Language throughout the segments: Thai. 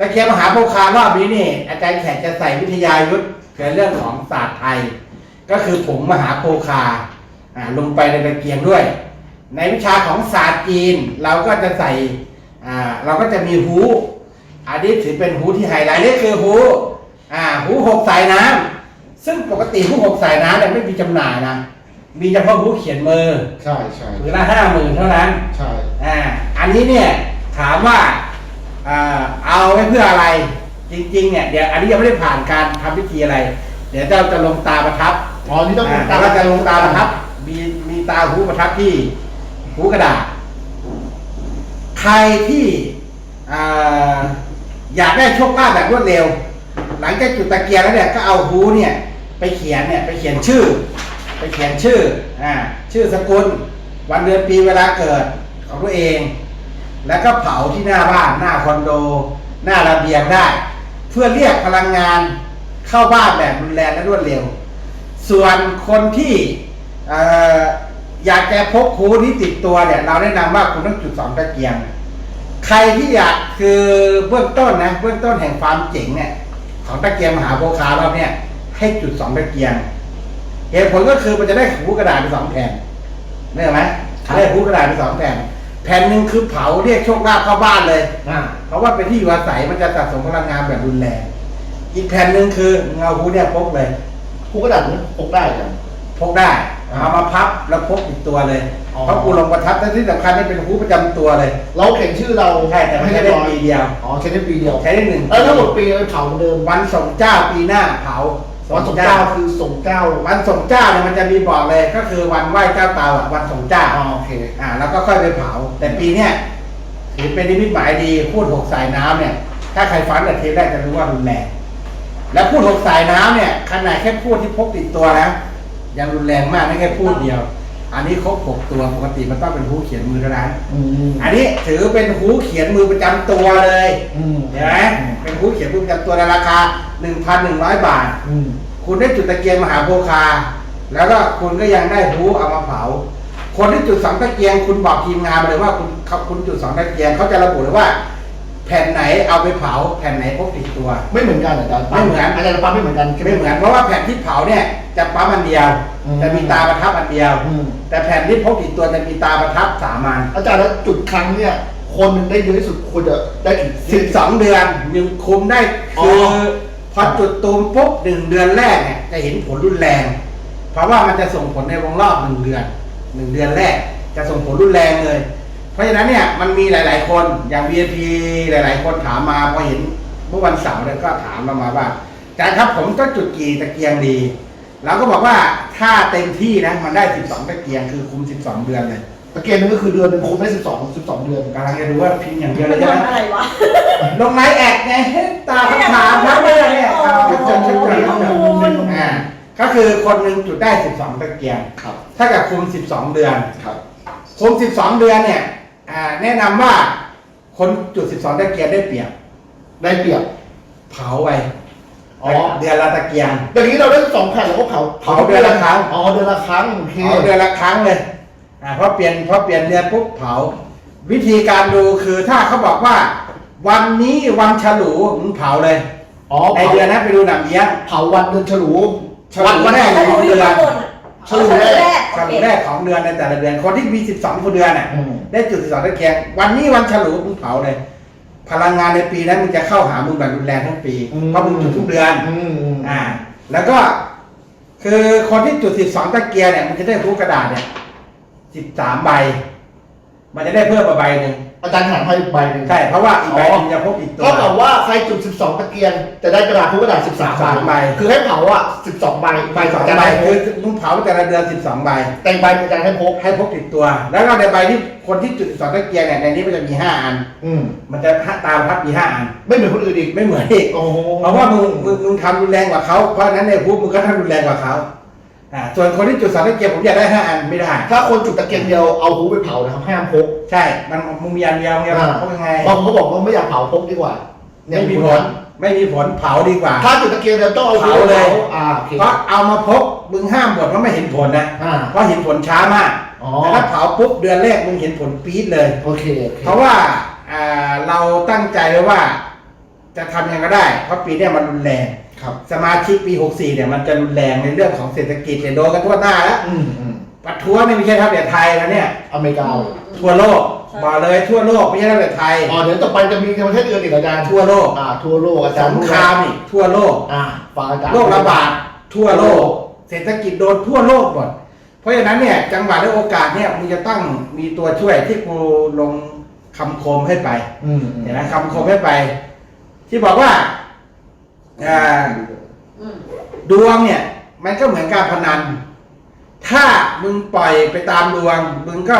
ตะเกียงมหาโภคารอบนี้นี่ อาจารย์แขกจะใส่วิทยายุทธ์เกี่ยวกับเรื่องของศาสตร์ไทย ก็คือผงมหาโภคาอ่าลงไปในตะเกียงด้วย ในวิชาของศาสตร์จีนเราก็จะใส่อ่าเราก็จะมีหูอันนี้ถือเป็นหูที่ไฮไลท์นี่คือหูอ่าหูหกสายน้ำซึ่งปกติหูหกสายน้ำเนี่ยไม่มีจำหน่ายนะมีเฉพาะหูเขียนมือใช่ใช่ถือละห้าหมื่นเท่านั้นใช่อ่าอันนี้เนี่ยถามว่าอ่า เอาไว้เพื่ออะไร จริงๆเนี่ยเดี๋ยวอันนี้ยังไม่ได้ผ่านการทำพิธีอะไร เดี๋ยวเราจะลงตาประทับอ๋อนี่ต้องอ่าตามเราจะลงตาประทับ มีมีตาหูประทับที่หูกระดาษ ใครที่อ่าอยากได้โชคลาภแบบรวดเร็ว หลังจากจุดตะเกียงแล้วเนี่ยก็เอาหูเนี่ยไปเขียนเนี่ยไปเขียนชื่อ ไปเขียนชื่ออ่าชื่อสกุล วันเดือนปีเวลาเกิดของตัวเอง แล้วก็เผาที่หน้าบ้านหน้าคอนโด หน้าระเบียงได้ เพื่อเรียกพลังงานเข้าบ้านแบบรุนแรงและรวดเร็ว ส่วนคนที่เอ่ออยากจะพกฮูนี้ติดตัวเนี่ยเราแนะนำว่าคุณต้องจุดสองตะเกียง ใครที่อยากคือเบื้องต้นนะเบื้องต้นแห่งความเจ๋งเนี่ยของตะเกียงมหาโภคาเราเนี่ยให้จุดสองตะเกียงเหตุผลก็คือมันจะได้หูกระดาษไปสองแผ่นเนี่ยไหมได้หูกระดาษไปสองแผ่น แผ่นหนึ่งคือเผาเรียกโชคลาภเข้าบ้านเลย อ่าเพราะว่าเป็นที่อยู่อาศัยมันจะสะสมพลังงานแบบรุนแรง อีกแผ่นหนึ่งคือเงาหูเนี่ยพกเลยครูกระดาษนี้พกได้กันพกได้อ่าเอามาพับแล้วพกติดตัวเลยอ๋อ เพราะกูลงประทับและที่สำคัญนี่เป็นหูประจำตัวเลยเราเขียนชื่อเราใช่แต่ไม่ใช่ได้ปีเดียว อ๋อใช้ได้ปีเดียว ใช้ได้หนึ่งแล้วทั้งหมดปีไปเผาเหมือนเดิมวันส่งเจ้าปีหน้าเผา วันสงเจ้าคือส่งเจ้าวันส่งเจ้าเนี่ยมันจะมีบอกเลยก็คือวันไหว้เจ้าเตาอะวันส่งเจ้าอ๋อโอเคอ่า แล้วก็ค่อยไปเผา แต่ปีเนี้ยถือเป็นนิมิตหมายดีพูดหกสายน้ำเนี่ย ถ้าใครฟังแต่เทปแรกจะรู้ว่ารุนแรงแล้วพูดหกสายน้ำเนี่ยขนาดแค่พูดที่พกติดตัวนะยังรุนแรงมากไม่แค่พูดเดียว อันนี้ครบหกตัวปกติมันต้องเป็นหูเขียนมือเท่านั้น อืมอันนี้ถือเป็นหูเขียนมือประจำตัวเลยอืมเห็นไหมเป็นหูเขียนมือประจำตัวในราคา 1,100 บาท อืมคุณได้จุดตะเกียงมหาโภคา แล้วก็คุณก็ยังได้หูเอามาเผา คนที่จุดสองตะเกียง คุณบอกทีมงานมาเลยว่าคุณเขาคุณจุดสองตะเกียงเขาจะระบุเลยว่า แผ่นไหนเอาไปเผาแผ่นไหนพกติดตัว ไม่เหมือนกันอาจารย์ไม่เหมือน อาจารย์ปั๊มไม่เหมือนกันใช่ไหม ไม่เหมือนเพราะว่าแผ่นที่เผาเนี่ยจะปั๊มอันเดียวอืม จะมีตาประทับอันเดียว อืมแต่แผ่นที่พกติดตัวจะมีตาประทับสามอันอาจารย์แล้วจุดครั้งเนี่ย คนหนึ่งได้เยอะที่สุดควรจะได้ถึงสิบสองเดือนยังคุมได้อ๋อคือพอจุดตูมปุ๊บหนึ่งเดือนแรกเนี่ยจะเห็นผลรุนแรง เพราะว่ามันจะส่งผลในวงรอบหนึ่งเดือนหนึ่งเดือนแรก จะส่งผลรุนแรงเลยเพ ราะฉะนั้นเนี่ยมันมีหลาย ๆ คนอย่าง VIP หลาย ๆ คนถามมาพอเห็นเมื่อวันเสาร์เนี่ยก็ถามเรามาว่าอาจารย์ครับผมก็จุดกี่ตะเกียงดีเราก็บอกว่าถ้าเต็มที่นะมันได้ 12 ตะเกียงคือคุม 12 เดือนเลยตะเกียงนึงก็คือเดือนหนึ่งคุมได้สิบสองสิบสองเดือนกำลังจะดูว่าพิมพ์อย่างเดียวมัเลนยโดใช่นไหมอะไรวะ ลงไลน์แอดไงตาคำถามนะไม่ได้เนี่ยเอาเชิญเชิญเชิญเชิญอ่าก็คือคนหนึ่งจุดได้ 12 ตะเกียง ครับ ถ้ากับคุม 12 เดือน ครับ คุม 12 เดือนเนี่ยอ่า แนะนำว่าคนจุด 12 ตะเกียงได้เปรียบ ได้เปรียบเผาไปอ๋อเดือนละตะเกียงอย่างนี้เราได้สองแผ่นเราก็เผาเผาเดือนละครั้งอ๋อเดือนละครั้งโอเคเผาเดือนละครั้งเลยอ่าเพราะเปลี่ยนเพราะเปลี่ยนเดือนปุ๊บเผา วิธีการดูคือถ้าเขาบอกว่า วันนี้วันฉลูมึงเผาเลยอ๋อในเผาเดือนนั้นไปดูหนังเลี้ยงเผาวันเดือนฉลูฉลูแรกถ้าขดูองอยู่เดือนข้างบนอะ ฉลูแรกฉลูแรกของเดือนในแต่ละเดือน คนที่มี 12เดือนน่ะอืม ได้จุด12ตะเกียง วันนี้วันฉลูมึงเผาเลย พลังงานในปีนั้นมึงจะเข้าหามึงแบบรุนแรงทั้งปีเพราะมึงจุดทุกเดือนอืมอืมอ่า แล้วก็ คือคนที่จุด 12ตะเกียงเนี่ยมันจะได้รูกระดาษเนี่ย 13 ใบ มันจะได้เพิ่มมาใบหนึ่ง อาจารย์ถามให้ใบหนึ่งใช่เพราะว่าอีกใบหนึงจะพกอีกตัวก็กับว่าใครจุด 12 ตะเกียงจะได้กระดาษทุกกระดาษ 13 13ใบคือให้เผาอะ 12 ใบใบสองจะใบได้พคือกมึงเผาแต่ละเดือน12ใบ แต่งใบอาจารย์ให้พกให้พกติดตัว แล้วก็ในใบที่คนที่จุดสองตะเกียงเนี่ยในนี้มันจะมีห้าอัน อืมมันจะตามพับมีห้าอัน ไม่เหมือนคนอื่นอีกไม่เหมือนอีกโอ้โหเพราะว่ามึงมึงมึงทำรุนแรงกว่าเขาเพราะฉะนั้นในปุ๊บมึงก็ทำรุนแรงกว่าเขา อ่าส่วนคนที่จุดสองตะเกียงผมอยากได้ห้าอันไม่ได้ ถ้าคนจุดตะเกียงเดียวเอาหูไปเผานะครับห้ามพก ใช่ มันมึงมีอันเดียวไงอ่า เขายังไงบางคนเขาบอกว่าไม่อยากเผาพกดีกว่าเนี่ยไม่มีผล ไม่มีผลเผาดีกว่า ถ้าจุดตะเกียงเดียวต้องเอาหูเผาเลย อ่าโอเคเพราะเอามาพกมึงห้ามบ่นว่าไม่เห็นผลนะ อ่า เพราะเห็นผลช้ามากอ๋อ แต่ถ้าเผาปุ๊บเดือนแรกมึงเห็นผลปี๊ดเลย โอเคโอเค เพราะว่าอ่าเราตั้งใจไว้ว่าจจะทำยังไงก็ได้ เพราะปีเนี้ยมันรุนแรง ครับ สมาชิกปี 64 เนี่ยมันจะรุนแรงในเรื่องของเศรษฐกิจเนี่ยโดนกันทั่วหน้าแล้วอืมอืมปัดท้วงเนี่ยไม่ใช่เท่าแต่ไทยแล้วเนี่ย อเมริกาทั่วโลกบอกเลยทั่วโลกไม่ใช่เท่าแต่ไทย อ๋อเดี๋ยวต่อไปจะมีประเทศอื่นอีกอาจารย์ทั่วโลกอ่าทั่วโลกอาสจารย์งครามอีกทั่วโลก อ่าฟังอาจารย์ โรคระบาดทั่วโลก เศรษฐกิจโดนทั่วโลกหมดเพราะฉะนั้นเนี่ยจังหวะและโอกาสเนี่ยมึงจะต้องมีตัวช่วยที่กูลงคำคมให้ไปอืมอืมเห็นไหมคำคมให้ไป ที่บอกว่า อ่าอืมดวงเนี่ย มันก็เหมือนการพนัน ถ้ามึงปล่อยไปตามดวง มึงก็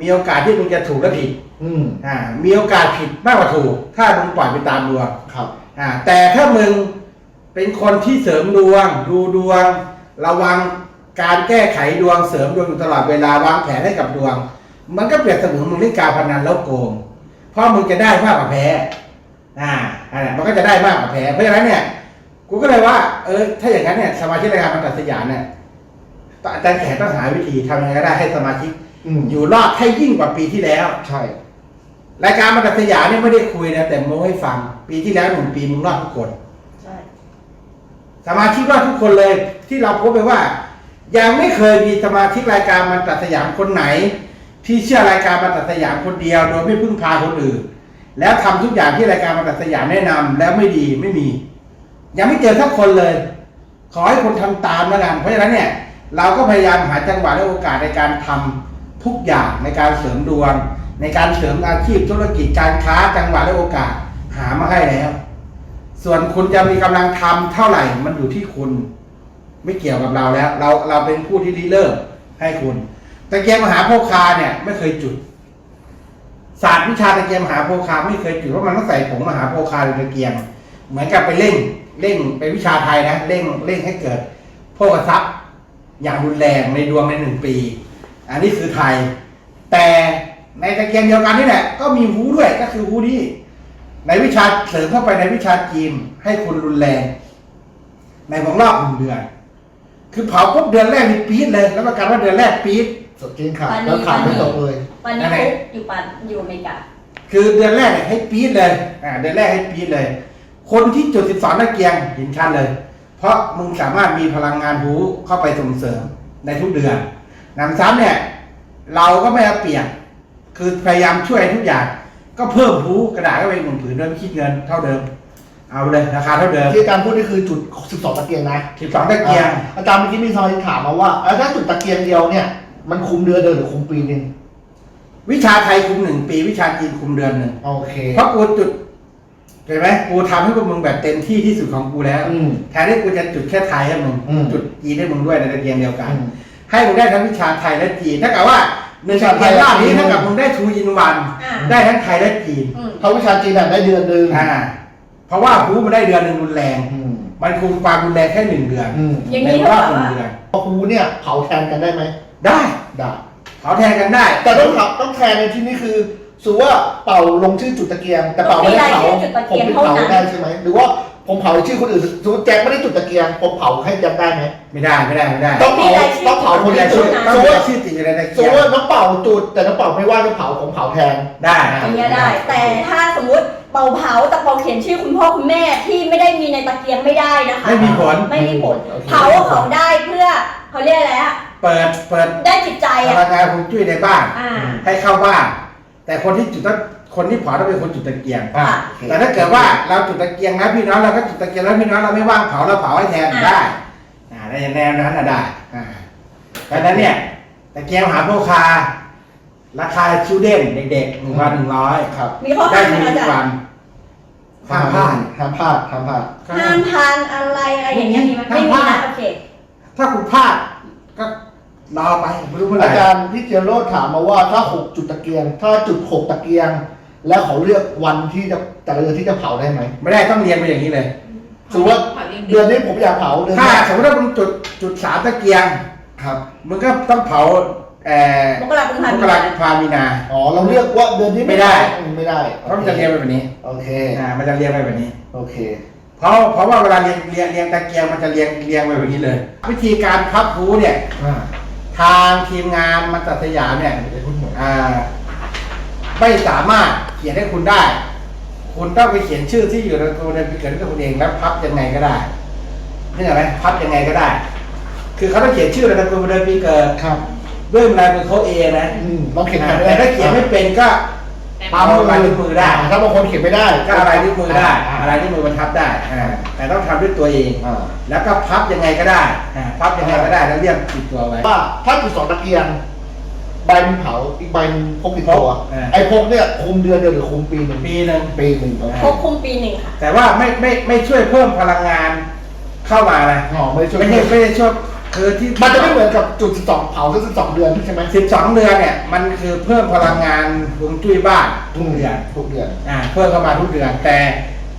มีโอกาสที่มึงจะถูกและผิดอืมอ่ามีโอกาสผิดมากกว่าถูก ถ้ามึงปล่อยไปตามดวงครับ อ่าแต่ถ้ามึงเป็นคนที่เสริมดวง ดูดวง ระวังการแก้ไขดวงเสริมดวงอยู่ตลอดเวลาวางแผนให้กับดวง มันก็เปรียบเสมือนมึงเล่นการพนันแล้วโกงเพราะมึงจะได้มากกว่าแพ้ อ่าอันนั้นมันก็จะได้มากกว่าแพ้เพราะฉะนั้นเนี่ยกูก็เลยว่า เออ ถ้าอย่างนั้นเนี่ยสมาชิกรายการบรรทัดสยามเนี่ยอาจารย์แขกต้องหาวิธีทำยังไงก็ได้ให้สมาชิกอืมอยู่รอดให้ยิ่งกว่าปีที่แล้ว ใช่ รายการบรรทัดสยามเนี่ยไม่ได้คุยนะแต่โม้ให้ฟัง ปีที่แล้วหนึ่งปีมึงรอดทุกคนใช่สมาชิกรอดทุกคนเลยที่เราพบไปว่า ยังไม่เคยมีสมาชิกรายการมันตัดสยามคนไหน ที่เชื่อรายการมันตัดสยามคนเดียวโดยไม่พึ่งพาคนอื่น แล้วทำทุกอย่างที่รายการมันตัดสยามแนะนำแล้วไม่ดีไม่มี ยังไม่เจอสักคนเลย ขอให้คนทำตามแล้วกันเพราะฉะนั้นเนี่ยเราก็พยายามหาจังหวะและโอกาสในการทำทุกอย่างในการเสริมดวง ในการเสริมอาชีพธุรกิจการค้าจังหวะและโอกาสหามาให้แล้ว ส่วนคุณจะมีกำลังทำเท่าไหร่มันอยู่ที่คุณ ไม่เกี่ยวกับเราแล้ว เราเราเป็นผู้ที่ริเริ่มให้คุณตะเกียงมหาโพคาเนี่ยไม่เคยจุด ศาสตร์วิชาตะเกียงมหาโพคาไม่เคยจุดเพราะมันต้องใส่ผงมหาโพคาในตะเกียง เหมือนกับไปเร่งเร่งเป็นวิชาไทยนะเร่งเร่งให้เกิดโภคทรัพย์ อย่างรุนแรงในดวงในหนึ่งปี อันนี้คือไทย แต่ในตะเกียงเดียวกันนี่แหละก็มีหูด้วยก็คือหูนี้ในวิชาเสริมเข้าไปในวิชาจีนให้คุณรุนแรง ในวงรอบหนึ่งเดือน คือเผาปุ๊บเดือนแรกนี่ปี๊ดเลย แล้วประกันว่าเดือนแรกปี๊ดสดจริงขาดแล้วขาดไม่ตกเลย วันนั่นี้นแหละฟุกอยู่ปันอยู่อเมริกา คือเดือนแรกเนี่ยให้ปี๊ดเลยอ่าเดือนแรกให้ปี๊ดเลย คนที่จุดสิบสองตะเกียงเห็นชัดเลย เพราะมึงสามารถมีพลังงานหูเข้าไปส่งเสริมในทุกเดือนหนำซ้ำเนี่ย เราก็ไม่เอาเปรียบคือพยายามช่วยทุกอย่าง ก็เพิ่มหูกระดาษก็เป็นหนึ่งผืนด้วยไม่คิดเงินเท่าเดิม เอาเลยราคาเท่าเดิมที่อาจารย์พูดนี่คือจุด 12 ตะเกียงนะสิบสองตะเกียงอ่าอาจารย์เมื่อกี้มีซอยถามมาว่าเอ้าถ้าจุดตะเกียงเดียวเนี่ย มันคุมเดือนเดินหรือคุมปีหนึ่ง วิชาไทยคุมหนึ่งปี วิชาจีนคุมเดือนหนึ่งโอเค เพราะกูจุดเห็นไหมกูทำให้พวกมึงแบบเต็มที่ที่สุดของกูแล้วอืมแทนที่กูจะจุดแค่ไทยให้มึงอืม จุดจีนให้มึงด้วยในตะเกียงเดียวกันอืมให้มึงได้ทั้งวิชาไทยและจีนถ้ากับว่าหนึ่งวิชาตะไทเกียยงและรอบนี้จีนเท่ากับมึงได้ทูอินวันอ่าได้ทั้งไทยและจีนอืมเพราะวิชาจีนอะได้เดือนหนึ่งอ่าเพราะว่าฮูมันได้เดือนหนึ่งรุนแรง อืมมันคุมความรุนแรงแค่หนึ่งเดือนอืมอย่างในนี้รเท่าอบกับหนึ่งว่า เดือน พอคูเนี่ยเผาแทนกันได้ไหมได้ ได้ เผาแทนกันได้ แต่ต้องเผาต้องแทนในที่นี้คือสมมุติว่าเป่าลงชื่อจุดตะเกียง แต่เป่าไม่ได้เผาผมไม่เผาได้ใช่ไหมหรือว่าผมเผาชื่อคนอื่นสมมติแจ็คไม่ได้จุดตะเกียงผมเผาให้แจ็คได้ไหมไม่ได้ไม่ได้ไม่ได้ต้องเผาต้องเผาคนไม่ที่ได้จุชื่ดอสต้อมงมติมีว่าชื่อติดอยู่ในตะสเกีมยมงติว่าน้องเป่าจุดแต่น้องเป่าไม่ว่าจะเผาผมเผาแทนได้อย่างเงี้ยได้ แต่ถ้าสมมติเป่าเผาแต่เป่าเขียนชื่อคุณพ่อคุณแม่ที่ไม่ได้มีในตะเกียงไม่ได้นะคะไม่มีผลไม่มีผลโอเคเผาเผาได้เพื่อเขาเรียกอะไรอะ เปิดเปิดได้จิตใจพอะลังงานฮวงจุ้ยในบ้าน อ่า ให้เข้าบ้าน แต่คนที่จุดต้องคนที่เผาต้องเป็นคนจุดตะเกียง อ่าแต่ถ้าเกิดว่าเราจุดตะเกียงนะพี่น้องเราก็จุดตะเกียงแล้วพี่น้องเราไม่ว่างเผาเราเผาให้แทนอ่าได้อ่าในแนวนั้นน่ะได้อ่าดังนั้นเนี่ยตะเกียงมหาโพคา ราคาชิวเด่นเด็กๆหนึ่งพันหนึ่งร้อยครับมีข้อได้ห้ามไหมทุคะกอาจารวันย์ห้ามพลาดห้ามพลาดห้ามพลาด ห้ามทานอะไรอะไรอย่างเงี้ยมีไหมไม่มีนะโอเค ถ้าคุณพลาดก็ รอไปไม่รู้เมื่อไหร่อาจารย์พี่เจยรโรดถามมาว่าถ้าหกจุดตะเกียง ถ้าจุดหกตะเกียง แล้วเขาเลือกวันที่จะแต่ละเดือนที่จะเผาได้ไหมไม่ได้ต้องเรียนไปอย่างนี้เลย สมมติว่าเดือนนี้ผมอยากเผาเดือนถ้านี้สมมติว่ามึงจุดจุดสามตะเกียงครับมึงก็ต้องเผาเอ่อมกราคมมพันกราคมพามีนาอ๋อเราเลือกว่าเดือนนี้ไม่ได้ไม่ได้เพราะมันจะเรียงไปแบบนี้โอเคอ่ามันจะเรียงไปแบบนี้ โอเคเพราะเพราะว่าเวลาเรียงเรียงเรียงตะเกียงมันจะเรียงเรียงไปแบบนี้เลย วิธีการพับหูเนี่ยอ่า ทางทีมงานมันตัดสยามเนี่ยเดี๋ยวพูดหมดอ่าไม่สามารถเขียนให้คุณได้คคุณต้องไปเขียนชื่อที่อยู่ในตัวในปีเกิดของคุณเองแล้วพับยังไงก็ได้นี่เห็นไหมพับยังไงก็ได้ คือเขาต้องเขียนชื่อในตัวในปีเกิดครับ ด้วยลายมือเขาเองนะอืมลองเขียนอ่ากันแต่ถ้าเขียนไม่เป็นก็ ปั๊มเอาลายนิ้วมือได้ ถ้าบางคนเขียนไม่ได้ก็อะไรนิ้วมือได้าอะไรนิ้วมือมันทับได้อ่าแต่ต้องทำด้วยตัวเอง อ่าแล้วก็พับยังไงก็ได้อ่าพับยังไงก็ได้แล้วเรียกติดตัวไว้ ว่าถ้าจุดสองตะเกียงใบหนึงเผาอีกใบหนึงพกติดตัวพกอ่า ไอ้พกเนี่ยคุมเดือนเดียวหรือคุมปีหนึ่งปีหนึ่ง ปีหนึ่งโอเคพกคุมปีหนึ่งค่ะ แต่ว่าไม่ไม่ไม่ช่วยเพิ่มพลังงานเข้ามานะอ๋อไม่ช่วย ไม่ใช่ไม่ได้ช่วย คือที่มันจะไม่เหมือนกับจุดสิบสองเผาคือสิบสองเดือนใช่ไหมสิบสองเดือนเนี่ยมันคือเพิ่มพลังงานฮวงจุ้ยบ้านทุกเดือนทุกเดือนอ่าเพิ่มเข้ามาทุกเดือน แต่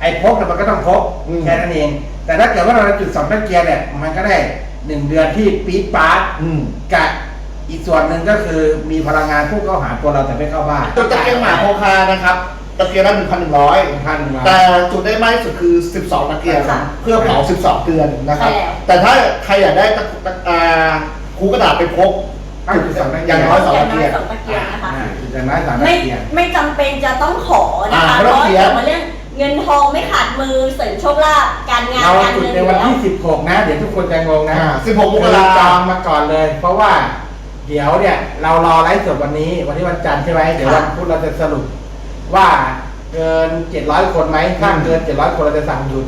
ไอ้พกเนี่ยมันก็ต้องพกอืมแค่นั้นเอง แต่ถ้าเกิดว่าเราจุดสองตะเกียงเนี่ยมันก็ได้หนึ่งเดือนที่ปี๊ดป๊าดอืมกับอีกส่วนหนึ่งก็คือมีพลังงานพุ่งเข้าหาตัวเราแต่ไม่เข้าบ้านจุดตะเกียงหมาโคคานะครับ ตะเกียงละหนึ่งพันหนึ่งร้อยพันมา แต่จุดได้มากที่สุดคือ 12 ตะเกียงค่ะเพื่อเผา 12 เดือนนะครับ ใช่แล้ว แต่ถ้าใครอยากได้ตะตะอ่าคูกระดาษไปพกตั้งจุดสองตะเกีอยย่างงน้อยสองอย่างตะน้อเกียยง สองตะเกียงนะคะ อ่าจุดอย่างน้อยสามตะไม่เกียง ไม่จำเป็นจะต้องขอนะคะอ่าเพไม่ต้ราะองว่าเขียนเกี่ยวกับเรื่องเงินทองไม่ขาดมือเสริมโชคลาภการงานเราการจุดเงินในวันที่ 16 นะ เดี๋ยวทุกคนจะงงนะอ่า16มกรา จองมาก่อนเลย เพราะว่า เดี๋ยวเนี่ย เรารอไลฟ์สดวันนี้ วันที่วันจันทร์ใช่ไหมเดี๋ยววันพุธเราจะสรุป ว่าเกิน700คนไหมถ้าเกิน700คนเราจะสั่งหยุด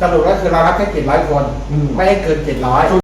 สรุปก็คือเรารับแค่700คนอืมไม่ให้เกิน700